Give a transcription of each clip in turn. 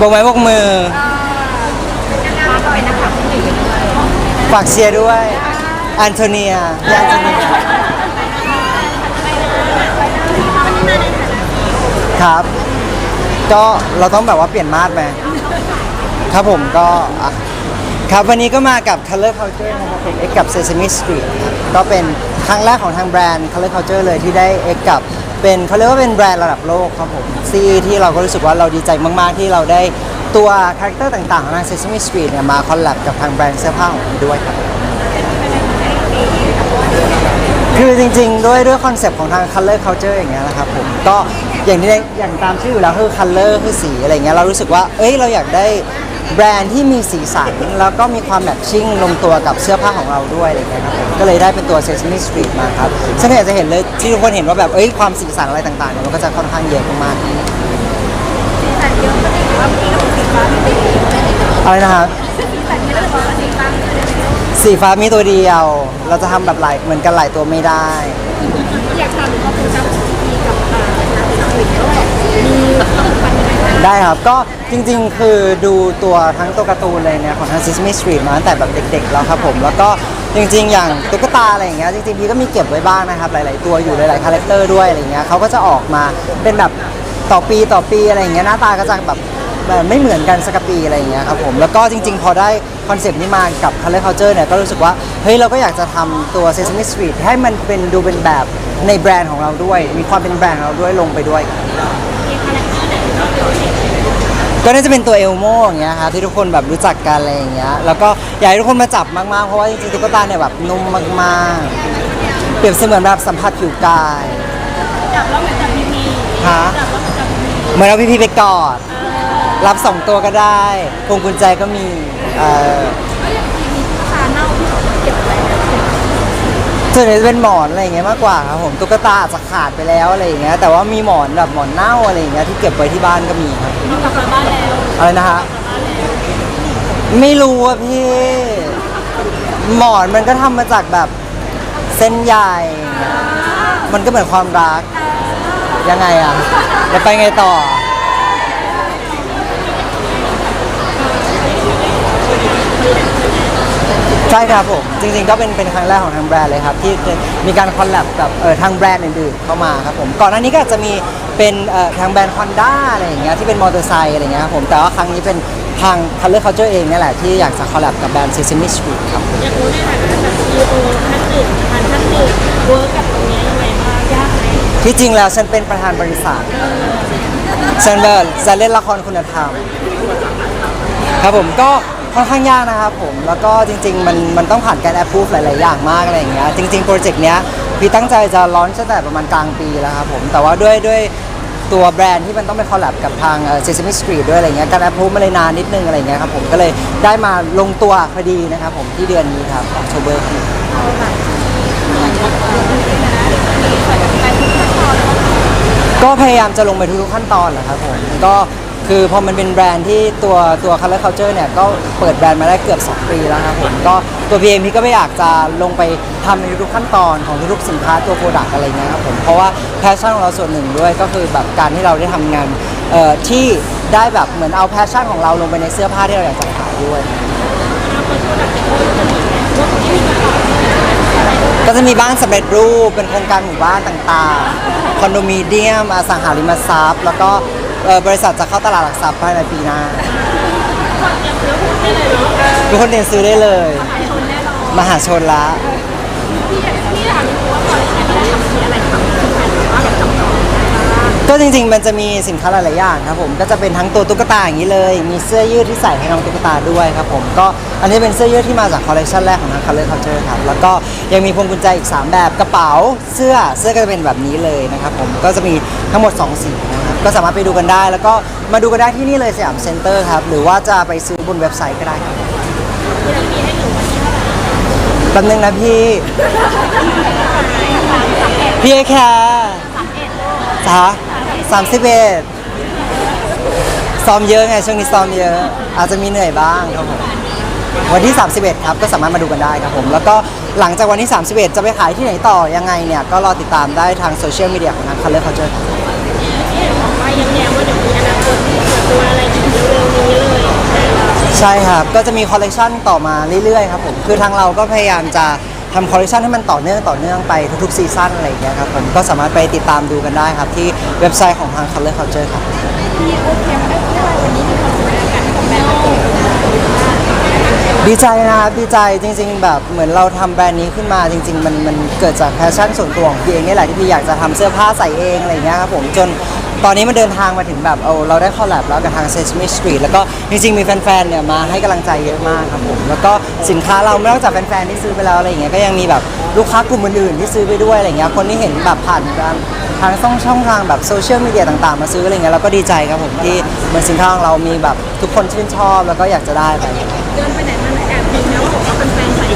บกไม้บกมือมาก็เป็นนักขับที่ดีด้วยฝากเชียร์ด้วยแอนโทเนียพี่แอนโทเนียครับ ก็เราต้องแบบว่าเปลี่ยนมาดไหมครับผมก็อะครับวันนี้ก็มากับ Color Culture นะครับผมเอ็กกับ Sesame Street ครับก็เป็นครั้งแรกของทางแบรนด์ Color Culture เลยที่ได้เอ็กกับ เป็นเขาเรียกว่าเป็นแบรนด์ระดับโลกครับผมซีที่เราก็รู้สึกว่าเราดีใจมาก ๆ ที่เราได้ตัวคาแรคเตอร์ต่าง ๆ ของทาง Sesame Street เนี่ยมาคอลแลบกับทางแบรนด์เสื้อผ้าของเราด้วยครับคือจริง ๆ ด้วยด้วยคอนเซปต์ของทาง color culture อย่างเงี้ยนะครับผมก็อย่างที่ได้อย่างตามชื่ออยู่แล้วคือ color คือสีอะไรเงี้ยเรารู้สึกว่าเอ้ยเราอยากได้ แบรนด์ที่มีสีสัน แล้วก็มีความแมทชิ่งลงตัวกับเสื้อผ้าของเราด้วยอะไรเงี้ยครับผมก็เลยได้เป็นตัว Sesame Street มาครับซึ่งก็อยากจะเห็นเลยที่ทุกคนเห็นว่าแบบเอ้ยความสีสันอะไรต่างๆเนี่ยมันก็จะค่อนข้างเยอะมากสีสันเยอะก็ดีว่าพี่ก็สีฟ้าไม่ดีๆอะไรนะครับสีสันเยอะเลยบอกว่าสีฟ้าไม่ดีสีฟ้ามีตัวเดียว เราจะทำแบบหลายเหมือนกันหลายตัวไม่ได้ อยากถามว่าคุณจำมีกับอ่านักศึกษาด้วยมีฟันยัง ได้ครับ ก็จริงๆ คือดูตัวทั้งตัวการ์ตูนเลยเนี่ยของทาง Sesame Street มาตั้งแต่แบบเด็กๆ แล้วครับผม แล้วก็จริงๆ อย่างตุ๊กตาอะไรอย่างเงี้ยจริงๆพี่ก็มีเก็บไว้บ้างนะครับ หลายๆ ตัวอยู่หลายๆ คาแรคเตอร์ด้วยอะไรเงี้ยเขาก็จะออกมาเป็นแบบต่อปีต่อปีอะไรอย่างเงี้ยหน้าตาก็จะแบบแบบไม่เหมือนกันสักปีอะไรอย่างเงี้ยครับผมแล้วก็จริง ๆ พอได้คอนเซปต์นี้มากับ Color Culture เนี่ยก็รู้สึกว่าเฮ้ยเราก็อยากจะทำตัว Sesame Street ให้มันเป็นดูเป็นแบบในแบรนด์ของเราด้วย มีความเป็นแบรนด์ของเราด้วยลงไปด้วยก็ น่าจะเป็นตัวเอลโมอย่างเงี้ยครับที่ทุกคนแบบรู้จักกันอะไรอย่างเงี้ยแล้วก็อยากให้ทุกคนมาจับมากๆเพราะว่าจริงๆตุ๊กตาเนี่ยแบบนุ่มมากๆ เปรียบเสมือนแบบสัมผัสผิวกายจับแล้วเหมือนจับพีพีฮะจับแล้วเหมือนจับพีพีเหมือนเอาพี่ๆไปกอดรับสองตัวก็ได้พวงกุญแจก็มีเอ่อ ส่วนใหญ่จะเป็นหมอนอะไรอย่างเงี้ยมากกว่าครับผมตุ๊กตาอาจจะขาดไปแล้วอะไรอย่างเงี้ยแต่ว่ามีหมอนแบบหมอนเน่าอะไรอย่างเงี้ยที่เก็บไว้ที่บ้านก็มีครับมีกลับมาบ้านแล้วอะไรนะฮะไม่รู้อะพี่หมอนมันก็ทำมาจากแบบเส้นใยมันก็เหมือนความรัก ยังไงอะจะไปไงต่อ ใช่ครับผมจริงๆก็เป็นเป็นครั้งแรกของทางแบรนด์เลยครับที่มีการคอลแลบกับเอ่อทางแบรนด์อื่นๆเข้ามาครับผมก่อนหน้านี้ก็อาจจะมีเป็นเอ่อทางแบรนด์ Honda อะไรอย่างเงี้ยที่เป็นมอเตอร์ไซค์อะไรอย่างเงี้ยครับผมแต่ว่าครั้งนี้เป็นทาง Color Culture เองเนี่ยแหละที่อยากจะคอลแลบกับแบรนด์ Sesame Street ครับอยากรู้ในฐานะแบบซีโอท่านหนึ่งประธานท่านหนึ่งเวิร์กกับตรงนี้ยังไงบ้างยากไหมที่จริงแล้วฉันเป็นประธานบริษัทฉันแบบจะเล่นละครคุณธรรม ครับผมก็ ค่อนข้างยากนะครับผม แล้วก็จริง ๆ มันมันต้องผ่านการแอปพูฟหลายๆ อย่างมากอะไรอย่างเงี้ยจริงๆ โปรเจกต์เนี้ยพี่ตั้งใจจะร้อนตั้งแต่ประมาณกลางปีแล้วครับผม แต่ว่าด้วยด้วยตัวแบรนด์ที่มันต้องไปคอลแลบกับทางเอ่อ Sesame Street ด้วยอะไรเงี้ยการแอปพูฟมันเลยนานนิดนึงอะไรเงี้ยครับผมก็เลยได้มาลงตัวพอดีนะครับผมที่เดือนนี้ครับออกโทเบอร์ก็พยายามจะลงไปทุกๆขั้นตอนแหละครับผมก็ คือพอมันเป็นแบรนด์ที่ตัวตัว Color Culture เนี่ยก็เปิดแบรนด์มาได้เกือบ 2 ปีแล้วครับผมก็ตัวพีเองพี่ก็ไม่อยากจะลงไปทำในทุกขั้นตอนของทุกๆสินค้าตัวโปรดักต์อะไรเงี้ยครับผมเพราะว่าแพชชั่นของเราส่วนหนึ่งด้วยก็คือแบบการที่เราได้ทำงานเอ่อที่ได้แบบเหมือนเอาแพชชั่นของเราลงไปในเสื้อผ้าที่เราอยากจะขายด้วย ก็จะมีบ้านสำเร็จรูปเป็นโครงการหมู่บ้านต่างๆ คอนโดมิเนียมอสังหาริมทรัพย์ แล้วก็ เอ่อบริษัทจะเข้าตลาดหลักทรัพย์ภายในปีหน้าทุกคนเรียนซื้อได้เลย มหาชนละก็จริงๆ มันจะมีสินค้าหลายๆอย่างครับผมก็จะเป็นทั้งตัวตุ๊กตาอย่างนี้เลย มีเสื้อยืดที่ใส่ให้น้องตุ๊กตาด้วยครับผมก็อันนี้เป็นเสื้อยืดที่มาจากคอลเลคชันแรกของทาง Color Culture ครับแล้วก็ยังมีพวงกุญแจอีก 3 แบบกระเป๋าเสื้อเสื้อก็จะเป็นแบบนี้เลยนะครับผมก็จะมีทั้งหมด 2 สีนะครับ ก็สามารถไปดูกันได้ แล้วก็มาดูกันได้ที่นี่เลยสยามเซ็นเตอร์ครับ หรือว่าจะไปซื้อบนเว็บไซต์ก็ได้ครับแป๊บนึงนะพี่ พี่แค่จ้าสามสิบเอ็ดซ้อมเยอะไงช่วงนี้ซ้อมเยอะ อาจจะมีเหนื่อยบ้างครับผมวันที่ 31 ครับ ก็สามารถมาดูกันได้ครับผม แล้วก็หลังจากวันที่ 31 จะไปขายที่ไหนต่อยังไงเนี่ย ก็รอติดตามได้ทางโซเชียลมีเดียของทาง Color Culture ครับ ที่เห็นบอกว่าย้ำแย้มว่าเดี๋ยวมีอนาคตที่เปิดตัวอะไรอีก ใช่ครับ ก็จะมีคอลเลกชันต่อมาเรื่อยๆครับผม คือทางเราก็พยายามจะทำคอลเลกชันให้มันต่อเนื่องต่อเนื่องไปทุกๆซีซั่นอะไรอย่างเงี้ยครับผม ก็สามารถไปติดตามดูกันได้ครับ ที่เว็บไซต์ของทาง Color Culture ครับ ดีใจนะครับดีใจจริง ๆ แบบเหมือนเราทำแบรนด์นี้ขึ้นมาจริง ๆ มันมันเกิดจากแพชชั่นส่วนตัวของพี่เองนี่แหละที่พี่อยากจะทำเสื้อผ้าใส่เองอะไรอย่างเงี้ยครับผมจน ตอนนี้มันเดินทางมาถึงแบบเอาเราได้คอลแลบแล้วกับทาง Sesame Street แล้วก็จริงๆ มีแฟนๆเนี่ยมาให้กำลังใจเยอะมากครับผมแล้วก็สินค้าเราไม่นอกจากแฟนๆที่ซื้อไปแล้วอะไรอย่างเงี้ยก็ยังมีแบบลูกค้ากลุ่มอื่นๆที่ซื้อไปด้วยอะไรเงี้ยคนที่เห็นแบบผ่านการทางช่องช่องทางแบบโซเชียลมีเดียต่างๆ มาซื้ออะไรเงี้ยเราก็ดีใจครับผมที่เหมือนสินค้าของเรามีแบบทุกคนชื่นชอบแล้วก็อยากจะได้ไปเดินไปไหนมาไหนแอบมีนะว่าบอกว่าเป็นแฟนใส่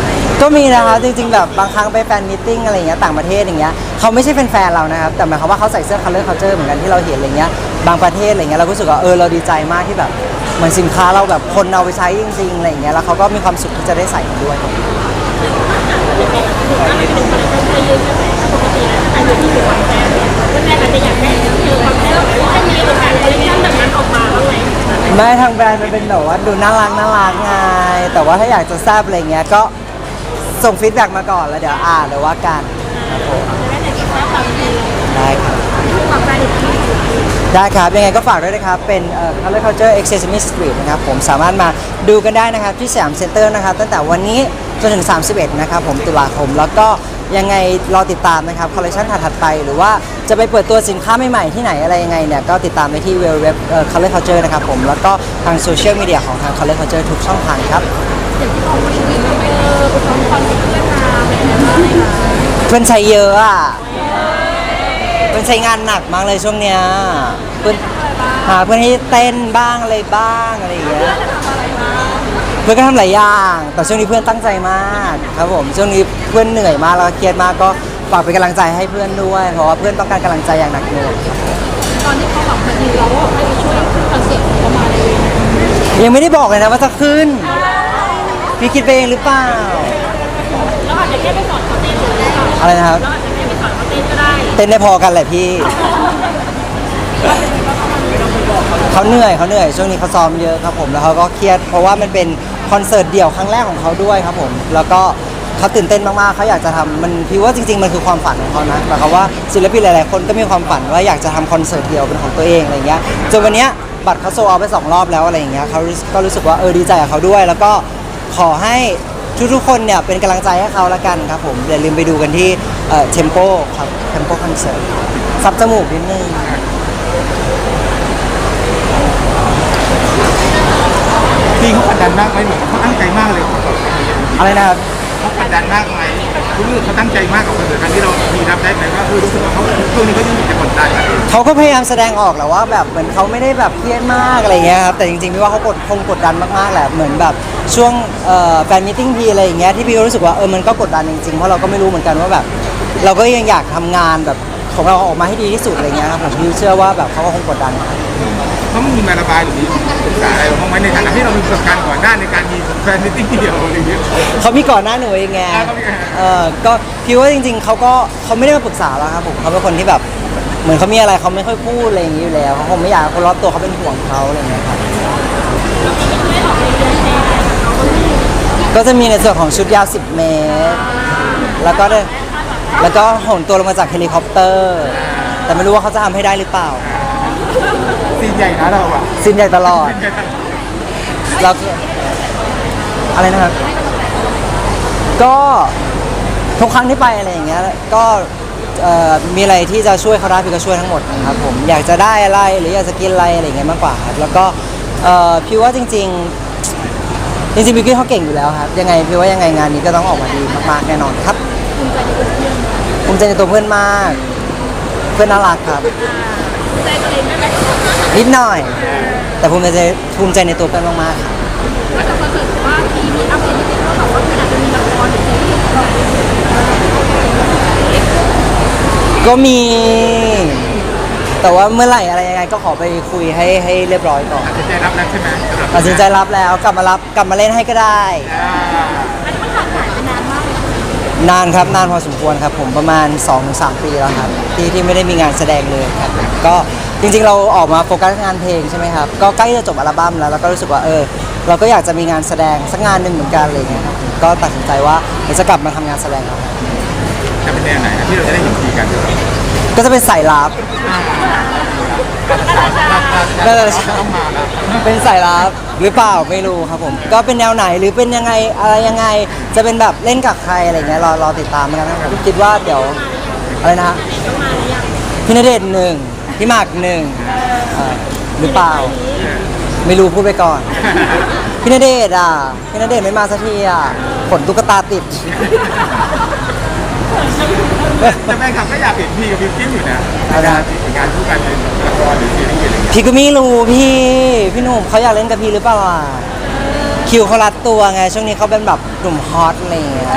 เก็มีนะครับจริงๆแบบบางครั้งไปแฟนมิทติ้งอะไรอย่างเงี้ยต่างประเทศอย่างเงี้ยเขาไม่ใช่เป็นแฟนเรานะครับแต่หมายความว่าเขาใส่เสื้อ color culture เหมือนกันที่เราเห็นอะไรเงี้ยบางประเทศอะไรเงี้ยเราก็รู้สึกว่าเออเราดีใจมากที่แบบเหมือนสินค้าเราแบบคนเอาไปใช้จริงๆอะไรอย่างเงี้ยแล้วเขาก็มีความสุขที่จะได้ใส่มันด้วยแรกวันแรกอาจจะอยากไม่ทางแบรนด์มันเป็นแบบว่าดูน่ารักน่ารักไงแต่ว่าถ้าอยากจะแซบอะไรเงี้ยก็ ส่งฟีดแบ็กมาก่อนแล้วเดี๋ยวอ่านเดี๋ยวว่ากันครับผมได้แต่กินข้าวครับได้ครับ ยังไงก็ฝากด้วยนะครับ เป็นเอ่อ Color Culture X Sesame Street นะครับ ผมสามารถมาดูกันได้นะครับ ที่สยามเซ็นเตอร์นะครับ ตั้งแต่วันนี้จนถึง 31 นะครับผมตุลาคม แล้วก็ยังไงรอติดตามนะครับคอลเลคชันถัดๆไป หรือว่าจะไปเปิดตัวสินค้าใหม่ๆ ที่ไหนอะไรยังไงเนี่ย ก็ติดตามไปที่เว็บเอ่อ Color Culture นะครับผมแล้วก็ทางโซเชียลมีเดียของทาง Color Culture ทุกช่องทางครับ อย่างที่บอกว่าชีวิตเราไปเออไปซ้อมคอนกับเพื่อนมาเป็นยังไงบ้างไหมคะเพื่อนใช้เยอะอะเพื่อนใช้งานหนักมากเลยช่วงเนี้ยเพื่อนหาเพื่อนให้เต้นบ้างอะไรบ้างอะไรอย่างเงี้ยเพื่อนก็ทำหลายอย่างแต่ช่วงนี้เพื่อนตั้งใจมากครับผมช่วงนี้เพื่อนเหนื่อยมากแล้วก็เครียดมากก็ฝากเป็นกำลังใจให้เพื่อนด้วยเพราะว่าเพื่อนต้องการกำลังใจอย่างหนักหน่วง ตอนที่เขาแบบมาดีเราก็ให้ไปช่วยขึ้นคอนเสิร์ตของเขามาเลยยังไม่ได้บอกเลยนะว่าจะขึ้น พี่คิดไปเองหรือเปล่า เราอาจจะแค่ไปสอนเขาเต้นหรือเปล่าอะไรนะครับ เราอาจจะแค่ไปสอนเขาเต้นก็ได้เต้นได้พอกันแหละพี่ เขาเหนื่อยเขาเหนื่อยช่วงนี้เขาซ้อมเยอะครับผมแล้วเขาก็เครียดเพราะว่ามันเป็นคอนเสิร์ตเดี่ยวครั้งแรกของเขาด้วยครับผม แล้วก็เขาตื่นเต้นมากๆเขาอยากจะทำมันพี่ว่าจริง ๆ มันคือความฝันของเขานะหมายความว่าศิลปินหลายๆคนก็มีความฝันว่าอยากจะทำคอนเสิร์ตเดี่ยวเป็นของตัวเองอะไรเงี้ยจนวันเนี้ยบัตรเขาโซเอาไปสองรอบแล้วอะไรอย่างเงี้ยเขาก็รู้สึกว่าเออดีใจกับเขาด้วย แล้วก็ ขอให้ทุกๆคนเนี่ยเป็นกำลังใจให้เขาละกันครับผมอย่าลืมไปดูกันที่เทมโปครับเทมโปคอนเสิร์ตซับจมูกนิดนึงพี่เขากดดันมากไหมเหมือนเขาตั้งใจมากเลยอะไรนะครับเขากดดันมากไหม รู้สึกเขาตั้งใจมากกับคอนเสิร์ตครั้งที่เรามีรับได้ไหมว่าเออรู้สึกว่าเขาช่วงนี้เขายังมีแต่กดดันเขาก็พยายามแสดงออกแหละว่าแบบเหมือนเขาไม่ได้แบบเครียดมากอะไรเงี้ยครับแต่จริงๆพี่ว่าเขากดคงกดดันมากๆแหละเหมือนแบบช่วงแฟนมิทติ้งพีอะไรอย่างเงี้ยที่พี่รู้สึกว่าเออมันก็กดดันจริงๆเพราะเราก็ไม่รู้เหมือนกันว่าแบบ เราก็ยังอยากทำงานแบบของเราออกมาให้ดีที่สุดอะไรเงี้ยครับผมพี่เชื่อว่าแบบเขาก็คงกดดันครับ เขาไม่มีมาระบายหรือมีปรึกษาอะไรบ้างไหมในฐานะที่เรามีประสบการณ์ก่อนหน้าในการมีแฟนมิตติ้งเดียวอะไรอย่างเงี้ย เขามีก่อนหน้าหนูเองไงอ่าเขามีไงเออก็พี่ว่าจริง ๆเขาก็เขาไม่ได้มาปรึกษาเราครับผมเขาเป็นคนที่แบบ เหมือนเขามีอะไรเขาไม่ค่อยพูดอะไรอย่างนี้อยู่แล้วเขาคงไม่อยากให้คนรอบตัวเขาเป็นห่วงเขาอะไรเงี้ยครับก็จะมีในส่วนของชุดยาว 10 เมตร แล้วก็ได้แล้วก็โหนตัวลงมาจากเฮลิคอปเตอร์ แต่ไม่รู้ว่าเขาจะทำให้ได้หรือเปล่า ซีนใหญ่นะเราอะสินใหญ่ตลอดแล้วก็อะไรนะครับ ก็ทุกครั้งที่ไปอะไรอย่างเงี้ยก็เอ่อมีอะไรที่จะช่วยเขาได้พี่ก็ช่วยทั้งหมดนะครับผมอยากจะได้อะไรหรืออยากจะกินอะไรอะไรอย่างเงี้ยมากกว่าครับแล้วก็เอ่อพี่ว่าจริง ๆ จริงๆบิวกิ้นเขาเก่งอยู่แล้วครับยังไงพี่ว่ายังไงงานนี้ก็ต้องออกมาดีมากๆแน่นอนครับภูมิใจในตัวเพื่อนมาก เพื่อนน่ารักครับ ใจตัวเองได้ไหมนิดหน่อย แต่ภูมิใจภูมิใจในตัวเพื่อนมากๆครับแล้วก็คอนเสิร์ตว่าทีมีอัพเดทที่เขาบอกว่าคืออาจจะมีละครหรือซีรีส์ของเราก็มี แต่ว่าเมื่อไหร่อะไรยังไงก็ขอไปคุยให้ให้เรียบร้อยก่อนตัดสินใจรับแล้วใช่ไหมสำหรับตัดสินใจรับแล้วกลับมารับกลับมาเล่นให้ก็ได้ อ่า นานครับนานพอสมควรครับผมประมาณ 2-3 ปีแล้วครับที่ที่ไม่ได้มีงานแสดงเลยครับก็จริงๆเราออกมาโฟกัสงานเพลงใช่ไหมครับก็ใกล้จะจบอัลบั้มแล้วเราก็รู้สึกว่าเออ เราก็อยากจะมีงานแสดงสักงานหนึ่งเหมือนกันอะไรเงี้ยครับก็ตัดสินใจว่าเดี๋ยวจะกลับมาทำงานแสดงครับจะเป็นแนวไหนนะที่เราจะได้เห็นทีกัน ก็จะเป็นสายลับนั่นแหละเป็นสายลับหรือเปล่าไม่รู้ครับผม ก็เป็นแนวไหนหรือเป็นยังไงอะไรยังไง จะเป็นแบบเล่นกับใครอะไรเงี้ยรอรอติดตามกันนะครับผมคิดว่าเดี๋ยวอะไรนะพี่ณเดชน์หนึ่งพี่หมากหนึ่งหรือเปล่า ไม่รู้พูดไปก่อนพี่ณเดชน์อะพี่ณเดชน์ไม่มาสักทีอะขนตุ๊กตาติด แต่แฟนคลับก็อยากเห็นพี่กับบิวกิ้นอยู่นะอะไรนะงานคู่กันในละครหรือซีรีส์อะไรอย่างเงี้ยพี่ก็ไม่รู้พี่ พี่หนุ่มเขาอยากเล่นกับพี่หรือเปล่าอะคิวเขารัดตัวไง ช่วงนี้เขาเป็นแบบหนุ่มฮอตอะไรอย่างเงี้ย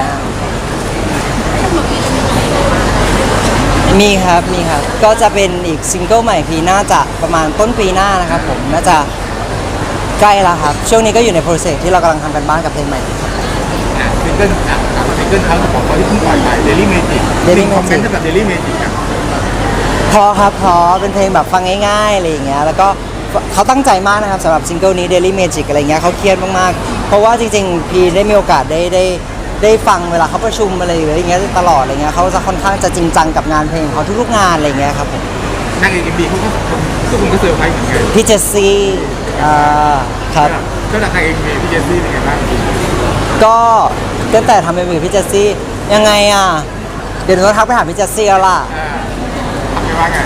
มีครับ มีครับ ก็จะเป็นอีกซิงเกิลใหม่พีน่าจะประมาณต้นปีหน้านะครับผม น่าจะใกล้แล้วครับ ช่วงนี้ก็อยู่ในโปรเซสที่เรากำลังทำกันบ้านกับเพลงใหม่ครับอะซิงเกิลอะกับซิง เกิลเขาของเขาที่เพิ่งปล่อยไป Daily Magic Daily คอมเมนต์ Magic สำหรับ Daily Magic อะพอครับพอเป็นเพลงแบบฟังง่ายๆอะไรอย่างเงี้ยแล้วก็เขาตั้งใจมากนะครับสำหรับซิงเกิลนี้ Daily Magic อะไรเงี้ยเขาเครียดมากๆ เพราะว่าจริงๆ พีได้มีโอกาสได้ได้ได้ฟังเวลาเขาประชุมอะไรอย่างเงี้ยตลอดอะไรเงี้ยเขาจะค่อนข้างจะจริงจังกับงานเพลงของเขาทุกๆงานอะไรเงี้ยครับผมนางเอกเอ็มบีเขาก็ทุกคนก็เซอร์ไพรส์เหมือนกันพี่เจสซี่อ่าครับ ก็จากนางเอกเอ็มบีพี่เจสซี่เป็นไงบ้างก็ ตั้งแต่ทำเป็นมือพี่เจสซี่ยังไงอะ เดี๋ยวหนูต้องทักไปหาพี่เจสซี่แล้วล่ะอ่าทำไงว่าไง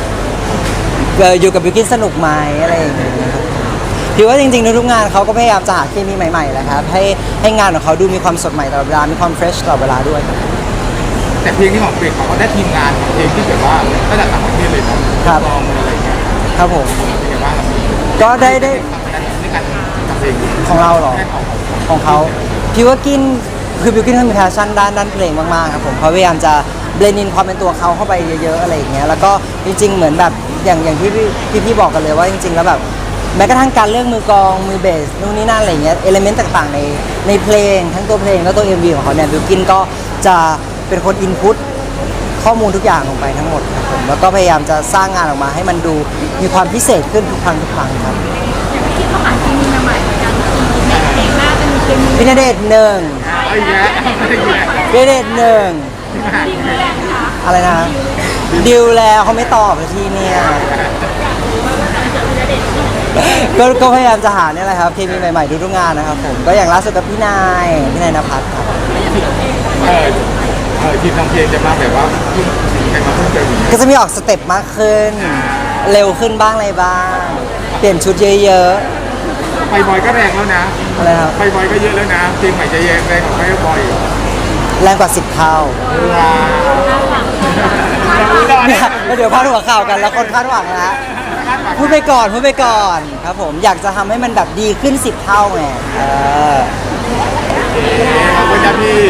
เอ่ออยู่กับบิวกินสนุกไหมอะไรอย่างเงี้ยครับพี่ว่าจริงๆทุกๆงานเขาก็พยายามจะหาเคมีใหม่ๆแหละครับให้ให้งานของเขาดูมีความสดใหม่ตลอดเวลามีความเฟรชตลอดเวลาด้วยครับ แต่เพลงที่ของเบรกเขาก็ได้ทีมงานของเพลงที่แบบว่าระดับต่างประเทศเลยนะครับ ลองอะไรอย่างเงี้ยครับผม เป็นไงบ้างครับพี่ก็ได้ได้ ในการทำเพลงของเราเหรอ ได้ของของเขาพี่ว่ากิน คือบิวกินเขามีแพชชั่นด้านด้านเพลงมากๆครับผมเขาพยายามจะเบลนินความเป็นตัวเขาเข้าไปเยอะๆอะไรอย่างเงี้ยแล้วก็จริง ๆ เหมือนแบบอย่างอย่างที่พี่พี่บอกกันเลยว่าจริง ๆ แล้วแบบแม้กระทั่งการเลือกมือกองมือเบสนู่นนี่นั่นอะไรเงี้ยเอลิเมนต์ต่างๆ ในในเพลงทั้งตัวเพลงแล้วตัว MV ของเขาเนี่ยบิวกินก็จะเป็นคนอินพุตข้อมูลทุกอย่างลงไปทั้งหมดครับผมแล้วก็พยายามจะสร้างงานออกมาให้มันดูมีความพิเศษขึ้นทุกครั้งทุกครั้งครับที่เขาหาเคมีใหม่เหมือนกันในเพลงหน้าจะมีเคมีพี่ณเดชหนึ่ง เอาอีกแล้วเอาอีกแล้วพี่ณเดชน์หนึ่งดีแรกนะคะอะไรนะดิวแล้วเขาไม่ตอบเลยทีเนี่ยก็ก็พยายามจะหาเนี่ยแหละครับเคมีใหม่ๆทุกๆงานนะครับผมก็อย่างล่าสุดกับพี่นายพี่นายนภัสครับ เออเออทีมทำเพลงจะมาแบบว่าเพิ่งใครมาเพิ่มเติมอย่างเงี้ยก็จะมีออกสเต็ปมากขึ้น เร็วขึ้นบ้างอะไรบ้าง เปลี่ยนชุดเยอะ ไฟบอยก็แรงแล้วนะๆอะไรครับ ไฟบอยก็เยอะแล้วนะเพลงใหม่จะแรงแรงกว่าไฟบอยอีกแรงกว่าสิบเท่าว้าวเนี่ยแล้วเดี๋ยวพาดหัวข่าวกันแล้วคนคาดหวังนะพูดไปก่อนพูดไปก่อนครับผมอยากจะทำให้มันแบบดีขึ้นสิบเท่าไงเออขอบคุณครับพี่